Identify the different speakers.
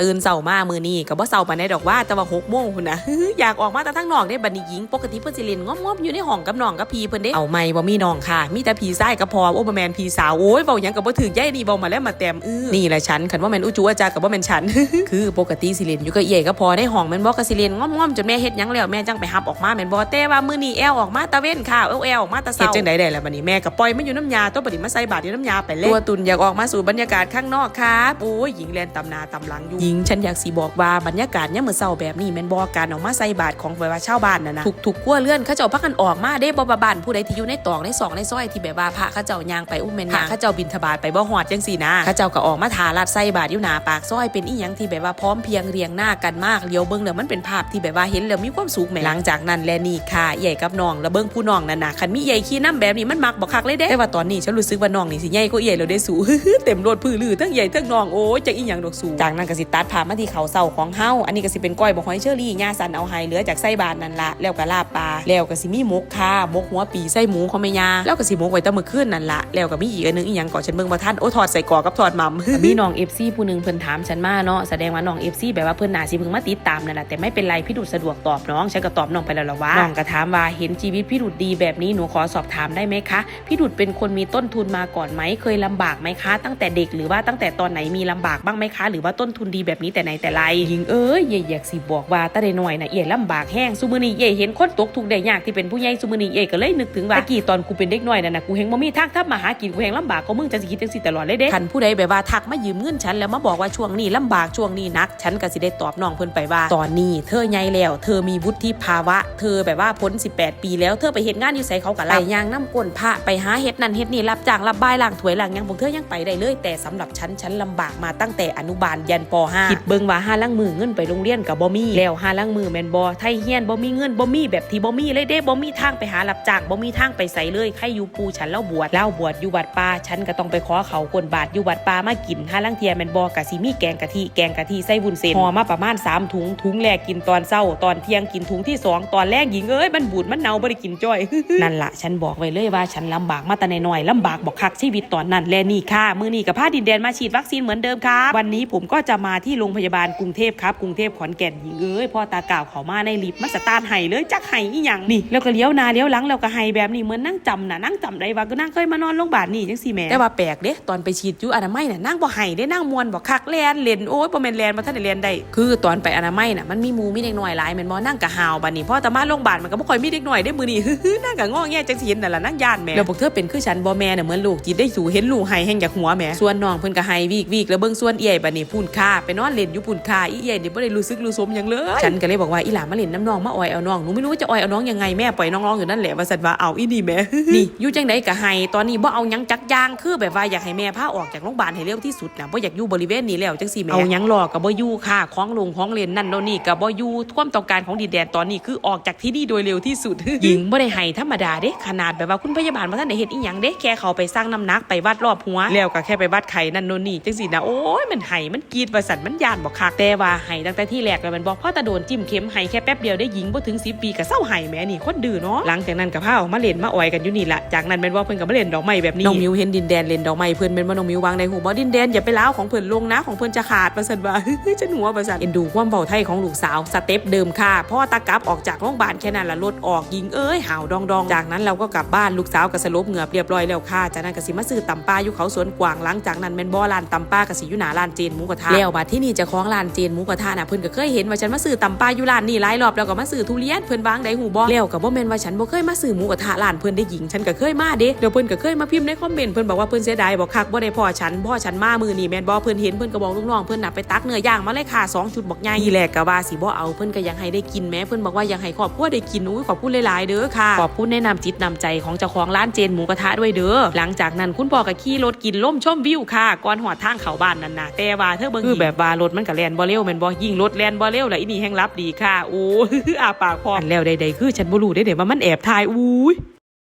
Speaker 1: ตื่นเสามามือนี้ก็บ่เสาปานใดดอกว่าแต่ว่า6โมงพุ่นน่ะอยากออกมาแต่ทั้งนอกได้บัดนี้หญิงปกติเพิ่นสิเล่นงอมๆอยู่ในห้องกับน้องกับพี่เพิ่นเด้เอาไม่บ่มีน้องค่ะ มีแต่พี่ชายกับพ่อโอ้บ่แม่นพี่สาวโอ้ยเว้าหยังก็บ่ถึกยายนี่เว้ามาแล้วมาแต้มอื้อนี่แหละฉันคันว่าแม่นอุจูอาจารย์ก็บ่แม่นฉันคือปกติสิเล่นอยู่กับเอี่ยกับพ่อในห้องแม่นบ่ก็สิเล่นงอมๆจนแม่เฮ็ดหยังแล้วแม่จังไปหับออกมาแม่นบ่แต่ว่ามื้อนี้แอลออกมาตะเว้นค่ะเอลแอลออกมาตะเช้าเฮ็ดจังไดได้ล่ะบัดนี้แม่ก็ปล่อยมันอยู่น้ำยาตัวบัดนี้มาใส่บาตรอยู่น้ำยาไปเลยตัวตุนอยากออกมาสู่บรรยากาศข้างนอกครับโอ้ยหญิงแลนตำนาตำหลังอยู่หญิง ฉันอยากสิบอกว่าบรรยากาศเนี่ยามมื้อเช้าแบบนี้แม่นบ่การออกมาใส่บาตรของแบบว่าชาวบ้านน่ะนะทุกๆครัวเรือนเขาเจ้าพักกันออกมาเด้บ่บ่บ้านผู้ใดที่อยู่ในตอกในซอกในซอยที่แบบว่าพระเขาเจ้าย่างไปอุ้มแม่นย่างเขาเจ้าบิณฑบาตไปบ่ฮอดจังซี่นะเขาเจ้าก็ออกมาทาลัดใส่บาตรอยู่หน้าปากซอยเป็นอีหยังที่แบบว่าพร้อมเพรียงเรียงหน้ากันมากเลี้ยวเบิ่งแล้วมันเป็นภาพที่แบบว่าเห็นแล้วมีความสุขแหมหลังจากนั้นแลนี่ค่ะใหญ่กับน้องแล้วเบิ่งผู้น้องนั่นน่ะคันมีใหญ่ขี้น้ำแบบนี้มันมักบ่คักเลยเด้แต่ว่าตอนนี้ฉันรู้สึกว่าน้องนี่สิใหญ่กว่าใหญ่แล้วได้สูเต็มรถพื้ลือทั้งใหญ่ทั้งน้องโอ้ยจักอีหยังดอกสูจากนั้นก็สิตัดภามาที่เขาเศร้าของเฮาอันนี้ก็สิเป็นก้อยบ่หอยเชอรี่ย่าสันเอาให้เหลือจากไส้บานนั่นละแล้วก็ลาบปลาแล้วก็สิมีมกค่ะมกหัวปีไส้หมูของแม่ยาแล้วก็สิมกไว้ตั้งมื้อคืนนั่นละแล้วก็มีอีกอันนึงอีหยังก่อนฉันเบิ่งบ่ทันโอ้ถอดใส่กอกับถอดม่ำมีน้อง FC ผู้หนึงเพิ่นถามฉันมาเนาะแสดงว่าน้อง FC แบบว่าเพิ่นน่าสิเพิ่งมาติดตามนั่นแหละแต่ไม่เป็นไรพี่ดุดสะดวกตอบน้องฉันก็ตอบน้องไปแล้วละว่าน้องก็ถามว่าเห็นชีวิตพี่ดุดดีแบบนี้หนูขอสอบถามได้ไหมคะพี่ดุดเป็นคนมีต้นทุนมาก่อนไหมเคยลำบากไหมคะ ตั้งแต่เด็กหรือว่าตั้งแต่ตอนไหนมีลำบากบ้างไหมคะ หรือว่าต้นทุนดีแบบนี้แต่ไหนแต่ไรหญิงเอ้ยเย่อยากสิบอกว่าตั้งแต่น้อยนะเย่ลำบากแห้งซุมือนี้เย่เห็นคนตกทุกข์ได้ยากที่เป็นผู้ใหญ่ซุมือนี้เย่ก็เลยนึกถึงว่าตะกี้ตอนกูเป็นเด็กน้อยนั่นนะกูเฮงบ่มีทางทับมาหากินกูเฮงลำบากก็มึงจะสิคิดจังสิตลอดเลยเด้คันผู้ใดแบบว่าทักมายืมเงินฉันแล้วมาบอกว่าช่วงนี้ลำบากช่วงนี้หนัก ฉันก็สิได้ตอบน้องเพิ่นไปว่า ตอนนี้เธอใหญ่แล้ว เธอมีวุฒิภาวะ เธอแบบว่าพ้น 18 ปีแล้วเธอไปเฮ็ดงานอยู่ไสเขาก็ไล่ยางน้ำก้นพระไปหาเฮ็ดนั่นเฮ็ดนี่รับจ้างรับบายล้างถ้วยล้างหยังพวกเธอยังไปได้เลย แต่สำหรับฉันฉันลำบากมาตั้งแต่อนุบาลยันป .5 คิดเบิ่งว่าห้าลังมือเงินไปโรงเรียนกับบ่มีแล้วห้าลังมือแมนบ่ไทยเฮียนบ่มีเงินบ่มีแบบที่บ่มีเลยเด้บ่มีทางไปหารับจ้างบ่มีทางไปใส่เลยใครอยู่ปูฉันเล่าบวชเล่าบวชอยู่วัดป่าฉันก็ต้องไปขอเขากวนบาทอยู่วัดป่ามากินห้าลังเทียแมนบ่กะสิมีแกงกะทิแกงกะทิใส่วุ้นเส้นห่อมาประมาณสามถุงถุงแรกกินตอนเช้าตอนเที่ยงกินถุงที่สองตอนแรกหญิงเอ้ยมันบูดมันเน่าบ่ได้กินจ้อยนั่นละฉันบอกไว้เลยว่าฉันลำบากมาแต่น้อยลำบากบอกคักชีวิตตอนนั้นและนี่ค่ะ มือนี้กับพาดินแดนมาฉีดวัคซีนเหมือนเดิมครับวันนี้ผมก็จะมาที่โรงพยาบาลกรุงเทพครับกรุงเทพขอนแก่นหญิงเอ้ยพ่อตากล่าวเขามาในลิฟต์มาสตาร์ทไห้เลยจักไห้อีหยังนี่แล้วก็เลี้ยวนาเลี้ยวหลังแล้วก็ไห้แบบนี้เหมือนนั่งจำนะนั่งจำได้ว่าก็นั่งเคยมานอนโรงพยาบาลนี่จังซี่แม่แต่ว่าแปลกเด้ตอนไปฉีดยูอนามัยน่ะนั่งบ่ไห้ได้นั่งมวนบ่คักแลนเลนโอ้ยบ่แม่นแลนบ่ทันได้แลนได้คือตอนไปอนามัยน่ะมันมีหมู่มีเด็กน้อยหลายแม่นบ่นั่งกะหาวบัดนี้พ่อต่มาโรงพยาบาลมันก็บ่ค่อยมีเด็กน้อยได้มื้อนี้นั่งกะง้อแงจังสิเห็นนั่นล่ะนั่งย่านแม่แล้วพวกเธอเป็นคือฉันบ่แม่น่ะเหมือนลูกจิตได้สู่เห็นลูกไห้แห่งจากหัวแม่ส่วนน้องเพิ่นก็ไห้วีกวีกแล้วเบิ่งส่วนเอี่ยบัดนี้พูนค่าไปนอนเล่นอยู่พูนค่าอีเอี่ยนี่บ่ได้รู้สึกรู้สมหยังเลย ฉันก็เลยบอกว่าอีหลามาเล่นน้ำน้องมาอ่อยเอาน้องหนูไม่รู้ว่าจะอ่อยเอาน้องยังไงแม่ปล่อยน้องร้องอยู่นั่นแหละว่าสันว่าเอาอีนี่แม่นี่อยู่จังไดก็ให้ตอนนี้บ่เอาหยังจักอยางคือแบบว่าอยากให้แม่พาออกจากโรงพยาบาลให้เร็วที่สุดนะบ่อยากอยู่บริเวณนี้แล้วจังซี่แม่เอาหยังรอก็บ่อยู่ค่ะของลงของเล่นนั่นโน่นนี่ก็บ่อยู่ความต้องการของดินแดนตอนนี้คือออกจากที่นี่โดยเร็วที่สุดหญิงบ่ได้ให้ธรรมดาเด้ขนาดแบบว่าคุณพยาบาลบ่ทันได้เฮ็ดอีหยังเด้แค่เขาไปสร้างน้ำหนักไปวัดรอบหัวแล้วก็แค่ไปวัดไข่นั่นโน่นนี่จังซี่นะโอ้ยมันไห้มันกรีดว่าสั่ันมันยานบ่คักแต่ว่าไห้ตั้งแต่ที่แรกแล้วมันบอกพ่อตาโดนจิ้มเข็มไห้แค่แป๊บเดียวได้หญิงบ่ถึง10ปีก็เศร้าไห้แม่นี่คนดื้อเนาะหลังจากนั้นก็พาออกมาเล่นมาอ่อยกันอยู่นี่ละจากนั้นแม่นว่าเพิ่นก็มาเล่นดอกไม้แบบนี้น้องมิวเห็นดินแดนเล่นดอกไม้เพิ่นแม่นว่าน้องมิววางในหูบ่ดินแดนอย่าไปล้าของเพิ่นลงนะของเพิ่นจะขาดว่าซั่นว่าฉันหัวว่าซั่นเอ็นดูความเบาไทยของลูกสาวสเต็ปเดิมค่ะพ่อตากลับออกจากโรงพยาบาลแค่นั้นละรถออกยิงเอ้ยห่าวดองดองจากนั้นเราก็กลับบ้านลูกสาวก็สลบเหงือบเรียบร้อยแล้วค่ะจากนั้นก็สิมาซื้อตำปลาอยู่เขาสวนกวางหลังจากนั้นแม่นบ่ร้านตำปลาก็สิอยู่หน้าร้านเจนหมูกระทะแล้วบัดที่นี่เจะคล้าของร้านเจนหมูกระทะน่ะเพิ่นก็เคยเห็นว่าฉันมาซื้อตำปลาอยู่ร้านนี่หลายรอบแล้วก็มาซื้อทุเรียนเพิ่นวางได้หูบ่แล้วก็บ่แม่นว่าฉันบ่เคยมาซื้อหมูกระทะร้านเพิ่นได้หญิงฉันก็เคยมาเด้เดี๋ยวเพิ่นก็เคยมาพิมพ์ในคอมเมนต์เพิ่นบอกว่าเพิ่นเสียดายบอกคักบ่ได้พ่อฉันพ่อฉันมามือนี่แม่นบ่เพิ่นเห็นเพิ่นก็บอกลูกน้องเพิ่นน่ะไปตักเนื้อย่างมาเลยค่ะสองชุดบอกใหญ่ทีแรกก็ว่าสิบ่เอาเพิ่นก็ยังให้ได้กินแม้เพิ่นบอกว่ายังให้ครอบครัวได้กินอุ้ยขอบคุณหลายๆเด้อค่ะขอบคุณแนะนำจิตนำใจของเจ้าของร้านเจนหมูกระทะด้วยเด้อหลังจากนั้นคุณพ่อก็ขี่รถกินล่มชมวิวค่ะก่อนหอดทางเข้าบ้านนั่นน่ะแต่ว่าเธอเบิ่งคือแบบบว่ารถมันก็แล่นบ่เร็วแม่นบ่ยิ่งรถแล่นบ่เร็วแล้วอีนี่แห่งรับดีค่ะโอ้อาปากพออันแล้วใดๆคือฉันบ่รู้ได้เดี๋ยว่ามันแอบถ่ายอุ้ย